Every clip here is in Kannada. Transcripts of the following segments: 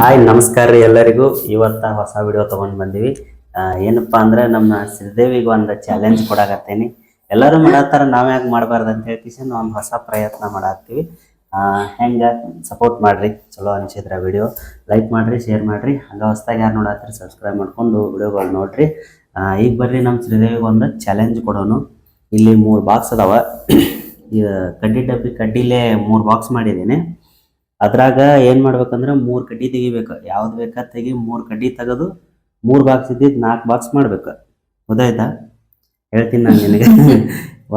ಹಾಯ್, ನಮಸ್ಕಾರ ರೀ ಎಲ್ಲರಿಗೂ. ಇವತ್ತ ಹೊಸ ವಿಡಿಯೋ ತಗೊಂಡ್ ಬಂದಿವಿ. ಏನಪ್ಪಾ ಅಂದ್ರೆ ನಮ್ಮ ಶ್ರೀದೇವಿಗೆ ಒಂದು ಚಾಲೆಂಜ್ ಕೊಡಾಕತ್ತೇನಿ. ಎಲ್ಲರೂ ಮಾಡತ್ತಾರ, ನಾವ್ ಯಾಕೆ ಮಾಡಬಾರ್ದು ಅಂತ ಹೇಳ್ತೀವಿ ಒಂದು ಹೊಸ ಪ್ರಯತ್ನ ಮಾಡಾಕ್ತಿವಿ ಹೆಂಗ ಸಪೋರ್ಟ್ ಮಾಡ್ರಿ, ಚಲೋ ಅನಿಸಿದ್ರೆ ವಿಡಿಯೋ ಲೈಕ್ ಮಾಡ್ರಿ ಶೇರ್ ಮಾಡ್ರಿ. ಹಂಗ ಹೊಸ್ದಾಗಿ ಯಾರು ನೋಡತ್ತೀರಿ ಸಬ್ಸ್ಕ್ರೈಬ್ ಮಾಡ್ಕೊಂಡು ವಿಡಿಯೋಗಳು ನೋಡ್ರಿ. ಈಗ ಬರ್ರಿ ನಮ್ಮ ಶ್ರೀದೇವಿಗೆ ಒಂದು ಚಾಲೆಂಜ್ ಕೊಡೋನು. ಇಲ್ಲಿ ಮೂರು ಬಾಕ್ಸ್ ಅದಾವ. ಕಡ್ಡಿ ಡಬ್ಬಿ ಕಡ್ಡಿಲೇ ಮೂರು ಬಾಕ್ಸ್ ಮಾಡಿದ್ದೀನಿ. ಅದ್ರಾಗ ಏನ್ ಮಾಡ್ಬೇಕಂದ್ರೆ ಮೂರ್ ಕಡ್ಡಿ ತೆಗಿಬೇಕು. ಯಾವ್ದು ಬೇಕಾ ತೆಗಿ ಮೂರ್ ಕಡ್ಡಿ ತೆಗೆದು ಮೂರ್ ಬಾಕ್ಸ್ ಇದ್ದಿದ್ ನಾಲ್ಕು ಬಾಕ್ಸ್ ಮಾಡ್ಬೇಕು. ಗೊತ್ತಾಯ್ತಾ ಹೇಳ್ತೀನಿ ನಾನು ನಿನಗೆ.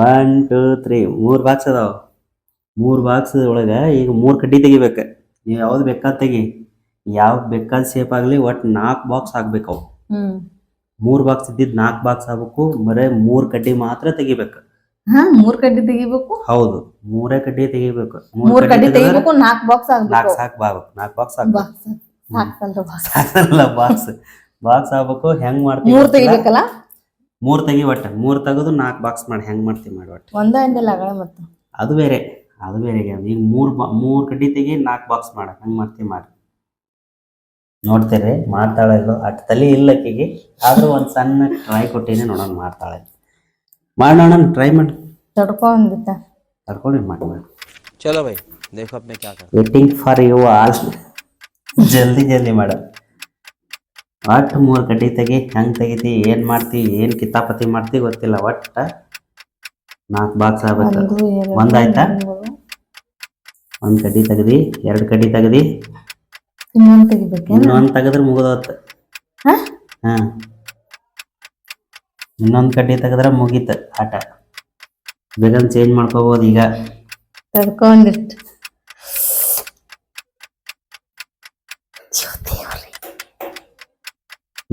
ಒನ್ ಟೂ ತ್ರೀ ಮೂರ್ ಬಾಕ್ಸ್ ಅದಾವ. ಮೂರ್ ಬಾಕ್ಸ್ ಒಳಗ ಈಗ ಮೂರ್ ಕಡ್ಡಿ ತೆಗಿಬೇಕು. ನೀವು ಯಾವ್ದು ಬೇಕಾದ್ ತೆಗಿ. ಯಾವ್ದು ಬೇಕಾದ ಶೇಪ್ ಆಗ್ಲಿ ಒಟ್ಟು ನಾಲ್ಕು ಬಾಕ್ಸ್ ಆಗ್ಬೇಕು ಅವು. ಮೂರ್ ಬಾಕ್ಸ್ ಇದ್ದಿದ್ ನಾಲ್ಕು ಬಾಕ್ಸ್ ಆಗ್ಬೇಕು. ಬರೇ ಮೂರ್ ಕಡ್ಡಿ ಮಾತ್ರ ತೆಗಿಬೇಕು. ಹಾ ಮೂರ್ ಕಡ್ಡಿ ತೆಗಿಬೇಕು. ಹೌದು ಮೂರೇ ಕಡ್ಡಿ ತೆಗಿಬೇಕು. ಮೂರ್ ಕಡ್ಡಿ ತೆಗಿಬೇಕು ನಾಕ್ ಬಾಕ್ಸ್ ನಾಕ್ ಆಗ್ಬೇಕು ಸಾಕು ಬಾಗ್ಬೇಕು ನಾಲ್ಕು ಬಾಕ್ಸ್ ಆಗ್ಬೇಕು. ಬಾಕ್ಸ್ ಸಾಕಲ್ರ ಬಾಕ್ಸ್ ಸಾಕಲ್ಲ ಬಾಕ್ಸ್ ಬಾಕ್ಸ್ ಆಗ್ಬೇಕು ಹೆಂಗ್ ಮಾಡ್ತೀವಿ ಮೂರ್. ತೆಗಿಬೇಕಲ್ಲ? ಮೂರ್ ತೆಗಿ ಒಟ್ಟ. ಮೂರ್ ತೆಗೆದು ನಾಕ್ ಬಾಕ್ಸ್ ಮಾಡಿ ಹೆಂಗ್ ಮಾಡ್ತೀವಿ ಮಾಡಿ ಒಟ್ಟ. ಒಂದ ಅಂದಿಲ್ಲ ಅಗಳ ಮತ್ತ. ಅದು ಬೇರೆ ಅದು ಬೇರೆ game. ಈಗ ಮೂರ್ ಬಾ ಮೂರ್ ಕಡ್ಡಿ ತೆಗಿ ನಾಕ್ ಬಾಕ್ಸ್ ಮಾಡ. ಹೆಂಗ್ ಮಾಡ್ತೀವಿ ಮಾಡಿ. ನೋಡ್ತೀರಿ ಮಾಡ್ತಾಳೆ ಇಲ್ಲೋ? ಅಟ್ ತಲೆ ಇಲ್ಲ ಆಕಿಗೆ ಆದ್ರೂ ಒಂದ್ ಸಣ್ಣ ಟ್ರೈ ಕೊಟ್ಟಿನಿ ನೋಡೋಣ ಮಾಡ್ತಾಳೆ. ಮಾಡಿ ನೋಡೋಣ ಟ್ರೈ ಮಾಡಿ ತಡ್ಕೊಂಡಿದ್ದ ಕರ್ಕೊಂಡು ಮಾಡಿ ಮಾಡಿ चलो भाई देखो अब मैं क्या कर ವೇಟಿಂಗ್ ಫಾರ್ ಯು ಆಲ್ ಜಲ್ದಿ ಜಲ್ದಿ ಮಾಡ ಒಟ್ಟು ಮೂರು ಕಡ್ಡಿ ತೆಗಿ ಹೆಂಗ್ ತೆಗಿತಿ ಏನ್ ಮಾಡ್ತಿ ಏನ್ ಕಿತಾಪತಿ ಮಾಡ್ತಿ ಗೊತ್ತಿಲ್ಲ ಒಟ್ಟ ನಾಲ್ಕು ಬಾಕ್ಸ್ ಆಗ್ಬೇಕು ಒಂದು ಎರಡು ಒಂದಾಯ್ತಾ ಮೂರು. ಒಂದ್ ಕಡ್ಡಿ ತೆಗ್ದಿ ಎರಡು ಕಡ್ಡಿ ತೆಗ್ದಿ ಇನ್ನೊಂದ್ ತೆಗಿಬೇಕೇನ ಇನ್ನೊಂದ್ ತೆಗದ್ರ ಮುಗಿದೋತ್ ಹಾ? ಇನ್ನೊಂದ್ ಕಡ್ಡಿ ತೆಗೆದ್ರೆ ಮುಗೀತ ಆಟ. ಬೇಗನ್ ಚೇಂಜ್ ಮಾಡ್ಕೋಬಹುದು ಈಗ. ನಾಕ್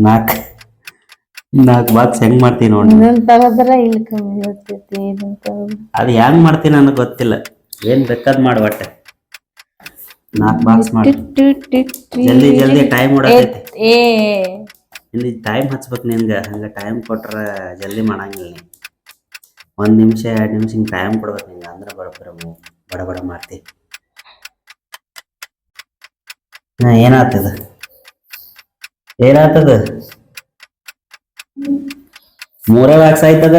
ನಾಲ್ಕು ನಾಲ್ಕು ಬಾಕ್ಸ್ ಹೆಂಗ್ ಮಾಡ್ತೀನಿ ನೋಡಿ ಅದ್ ತಗದ್ರ ಇಲ್ಲಿ ಕಮ್ಮಿ ಇರ್ತೈತಿ ಇದನ್ ತಗದ್ರ ಅದು ಹೆಂಗ್ ಮಾಡ್ತೀನಿ ನನಗೆ ಗೊತ್ತಿಲ್ಲ. ಏನ್ ಬೇಕಾದ್ ಮಾಡು ಒಟ್ಟೆ. ನಾಲ್ಕು ಬಾಕ್ಸ್ ಮಾಡಿ. ಜಲ್ದಿ ಜಲ್ದಿ ಟೈಮ್ ಓಡತೈತಿ ಏ. ಇಲ್ಲಿ ಟೈಮ್ ಹಚ್ಬೇಕು ನಿನ್ಗೆ. ಹಂಗ ಟೈಮ್ ಕೊಟ್ರ ಜಲ್ದಿ ಮಾಡಂಗಿಲ್ಲ ನೀ. ಒಂದ್ ನಿಮಿಷ ಎರಡು ನಿಮಿಷ ಹಿಂಗೆ ಟೈಮ್ ಕೊಡ್ಬೇಕು ನಿಂಗೆ. ಅಂದ್ರೆ ಬರೋಬ್ಬರ ಬಡ ಬಡ ಮಾಡ್ತಿ. ಹಾಂ ಏನಾಗ್ತದ? ಏನಾಗ್ತದ? ಮೂರೇ ಬಾಕ್ಸ್ ಆಯ್ತದ?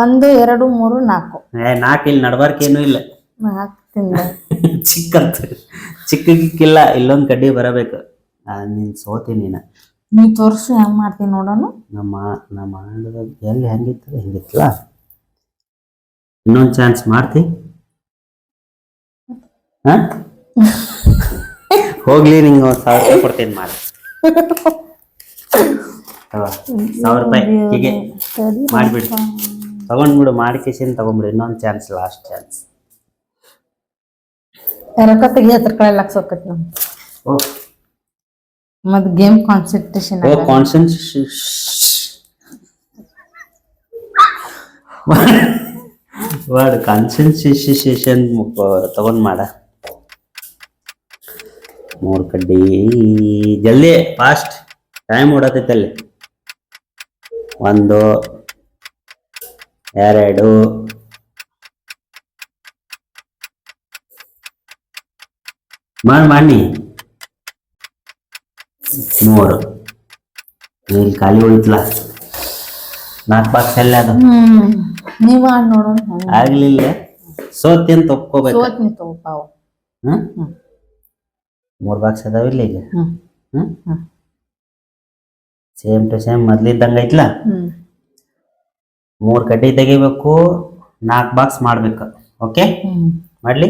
ಒಂದು ಎರಡು ಮೂರು ನಾಲ್ಕು. ಏ ನಾಲ್ಕು ಇಲ್ಲಿ ನಡ್ಬಾರ್ಕೇನು ಏನೂ ಇಲ್ಲ. ನಾಲ್ಕು ತಿಂದ ಚಿಕ್ಕಂತ ಚಿಕ್ಕ ಗಿಕ್ಕಿಲ್ಲ ಇಲ್ಲೊಂದ್ ಕಡ್ಡಿ ಬರಬೇಕು. ನೀನು ನೀನ್ ಸೋತಿ ನೀನ. ನೀ ತೋರಿಸು ಹೆಂಗ್ ಮಾಡ್ತೀನಿ ನೋಡೋಣ ನಮ್ಮ ನಮ್ಮ ಆಂಡದಾಗ ಎಲ್ಲಿ ಹೆಂಗಿತ್ತು ಹೆಂಗಿತ್ತಲ್ಲ? ಇನ್ನೊಂದು ಚಾನ್ಸ್ ಮಾಡ್ತಿ? ಹಾ? ಹೋಗ್ಲಿ ನಿಂಗೆ ಒಂದು ಸಾವಿರ ರೂಪಾಯಿ ಕೊಡ್ತೀನಿ ಮಾಡಿ. ಸಾವಿರ ರೂಪಾಯಿ ಹೀಗೆ ಮಾಡಿಬಿಡಿ. ತಗೊಂಡ್ಬಿಡು ಮಾಡಿ ಕಿಸಿನ್ ತಗೊಂಡ್ಬಿಡು ಇನ್ನೊಂದು ಚಾನ್ಸ್ ಲಾಸ್ಟ್ ಚಾನ್ಸ್ ರೊಕ್ಕ ತೆಗಿ ಹತ್ರ ಕಡೆ ಲಕ್ಷ ಹೋಗತ್ ನಮ್ ಓ ಮತ್ ಗೇಮ್ ಕಾನ್ಸಂಟ್ರೇಷನ್ ಓ ಕಾನ್ಸಂಟ್ರೇಷನ್ ವರ್ಡ್ ಕಾನ್ಸಂಟ್ರೇಷನ್ ತಗೊಂಡ್ ಮಾಡ. ಮೂರ್ ಕಡ್ಡಿ ಜಲ್ದಿ ಫಾಸ್ಟ್ ಟೈಮ್ ಓಡತೈತೆ ಅಲ್ಲಿ. ಒಂದು ಎರಡು ಮಾಡಿ ಮಾಡಿ ಮೂರು ಇಲ್ಲಿ ಖಾಲಿ ಉಳಿತಲ್ಲ. ನಾಲ್ಕು ಬಾಕ್ಸ್ ಎಲ್ಲ ಅದು? ನೀವ್ ಮಾಡ್ ನೋಡೋಣ ಆಗ್ಲಿಲ್ಲ ಸೋತಿ ಅಂತ ಒಪ್ಕೋಬೇಕು. ಸೋತ್ ನೀ ತಗೋಪಾವು ಹ್ಮ್. ಮೂರ್ ಬಾಕ್ಸ್ ಅದಾವ ಇಲ್ಲ ಈಗ. ಹ್ಮ್. ಸೇಮ್ ಟು ಸೇಮ್ ಮೊದ್ಲಿದ್ದಂಗ ಐತ್ಲ? ಮೂರ್ ಕಡ್ಡಿ ತೆಗಿಬೇಕು ನಾಲ್ಕು ಬಾಕ್ಸ್ ಮಾಡ್ಬೇಕು. ಓಕೆ? ಮಾಡ್ಲಿ?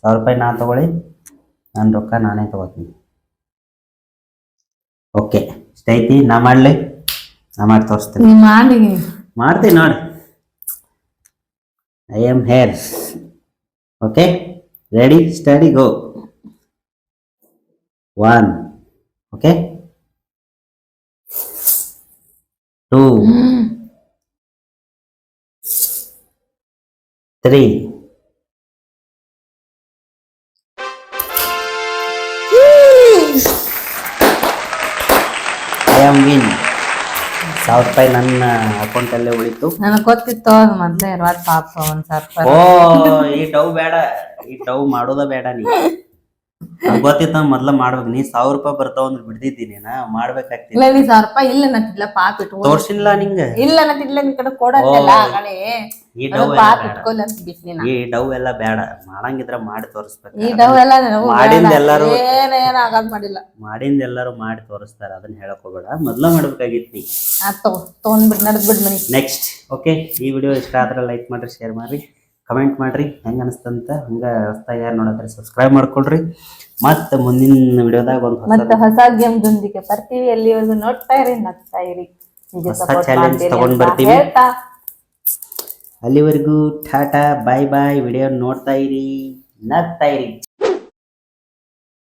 ಸಾವಿರ ರೂಪಾಯಿ ನಾ ತಗೊಳ್ಳಿ. ನನ್ನ ರೊಕ್ಕ ನಾನೇ ತಗೋತೀನಿ. ಓಕೆ ಐತಿ ನಾ ಮಾಡ್ಲಿ? ನಾ ಮಾಡಿ ತೋರಿಸ್ತೀನಿ. ನೀ ಮಾಡಿ ಮಾಡ್ತೀನಿ ನೋಡಿ I am here okay ready steady go one okay? Two three ಸಾವಿರ ರೂಪಾಯಿ ನನ್ನ ಅಕೌಂಟಲ್ಲೇ ಉಳಿತು. ನನಗ್ ಗೊತ್ತಿತ್ತು ಅದು ಮೊದ್ಲೇ ಇರುವತ್ ಪಾಪ ಒಂದ್ ಸಾವಿರ ಓ ಈ ಡವ್ ಬೇಡ ಈ ಡವ್ ಮಾಡೋದ ಬೇಡ ನೀ. ಗೊತ್ತಿತ್ತ ಮೊದ್ಲ ಮಾಡ್ಬೇಕು. ನೀ ಸಾವಿರ ರೂಪಾಯಿ ಬರ್ತಾವ ಅಂದ್ರೆ ಬಿಡ್ದಿದ್ದೀನಿ ನಾ ಮಾಡ್ಬೇಕಾಗ್ತಿಲ್ಲ ಇಲ್ಲ ನೀ ಸಾವಿರ ರೂಪಾಯಿ ಇಲ್ಲ ನತ್ತಿಲ್ಲ ಪಾಪ ಇಟ್ಕೊ ತೋರ್ಸಿಲ್ಲ ನಿಂಗ. ಇಲ್ಲ ನತ್ತಿಲ್ಲ ನಿನ್ ಕಡೆ ಕೊಡಂತಲ್ಲ ಆಗಲೇ ಈ ಡವ್ ಬೇಡ. ಇಟ್ಕೊಲ್ಲ ಅಂತ ಈ ಡವ್ ಎಲ್ಲ ಬೇಡ. ಮಾಡಂಗಿದ್ರ ಮಾಡಿ ಈ ತೋರಿಸ್ಬೇಕು ಡವ್ ಎಲ್ಲ ಮಾಡಿಂದ ಬೇಡ. ಎಲ್ಲಾರು- ಆಗದ್ ಮಾಡಿಲ್ಲ. ಮಾಡಿಂದ ಎಲ್ಲಾರು ಮಾಡಿ ತೋರಿಸ್ತಾರ. ಅದನ್ನ ಹೇಳಕ್ ಹೋಗಬೇಡ ಮೊದ್ಲ ಮಾಡ್ಬೇಕಾಗಿತ್ತು. ನೀ ತಗೊಂಡ್ ತಗೋ ತಗೊಂಡ್ಬಿಡ್ ನಡ್ದ್ ಬಿಡ್ ಮನಿ. ನೆಕ್ಸ್ಟ್ ಓಕೆ ಈ ವಿಡಿಯೋ ಇಷ್ಟ ಆದ್ರೆ ಲೈಕ್ ಮಾಡ್ರಿ ಶೇರ್ ಮಾಡ್ರಿ. ಕಮೆಂಟ್ ಮಾಡ್ರಿ. ಹೆಂಗ ಅನಿಸ್ತಂತ? ಹಂಗ ಹೊಸ್ದಾಗಿ ಯಾರು ನೋಡಿದ್ರೆ ಸಬ್ಸ್ಕ್ರೈಬ್ ಮಾಡ್ಕೊಳ್ರಿ. ಮತ್ತೆ ಮುಂದಿನ ವಿಡಿಯೋದಾಗ ಒಂದು ಹೊಸ ಮತ್ತೆ ಹೊಸ ಗೇಮ್ ದೊಂದಿಗೆ ಬರ್ತೀವಿ. ಎಲ್ಲಿವರೆಗೂ ನೋಡ್ತಾ ಇರಿ ನಗ್ತಾ ಇರಿ. ಹೊಸ ಚಾಲೆಂಜ್ ತಗೊಂಡ್ ಬರ್ತೀವಿ. ಅಲ್ಲಿವರೆಗೂ ಟಾಟಾ ಬಾಯ್ ಬಾಯ್ ವಿಡಿಯೋ ನೋಡ್ತಾ ಇರಿ ನಗ್ತಾ ಇರಿ.